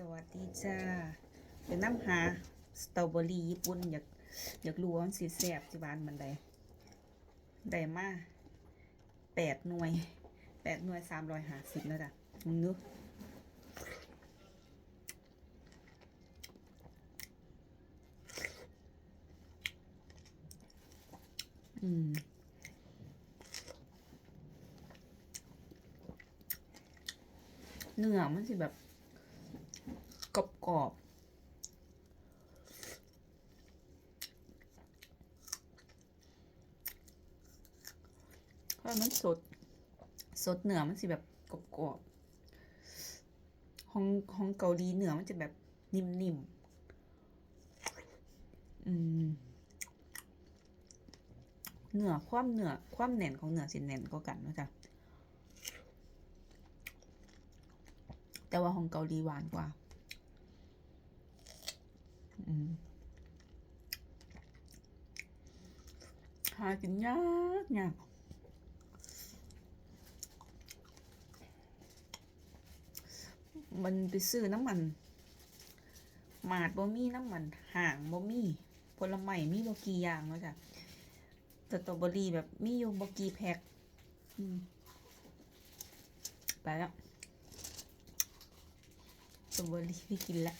สวัสดีจ้าเดี๋ยวน้ำหาสตรอเบอรี่ญี่ปุ่นอยากอยากรู้ว่ามันสีแซ่บจีบานมันใดได้มาแปดหน่วยแปดหน่วยสามร้อยห้าสิบแล้วจ้ะมึงนึกอืมเนื้อมันสิแบบ กรอบกรอบๆเพราะมันสด สดเหนือมันสิแบบกรอบกรอบๆของของเกาหลีเหนือมันจะแบบนิ่มๆ อืมเนื้อความเหนือความแน่นของเหนือสิแน่นกว่ากันนะจ๊ะแต่ว่าของเกาหลีหวานกว่า หากินยากยากมันไปซื้อน้ำมัน หมาดบ่มีน้ำมันห่างบ่มีผลไม้มีบ่กี่อย่างเนาะจ้ะสตรอเบอรี่แบบมีอยู่บ่กี่แพ็คไปแล้วสตรอเบอรี่ไม่กินละ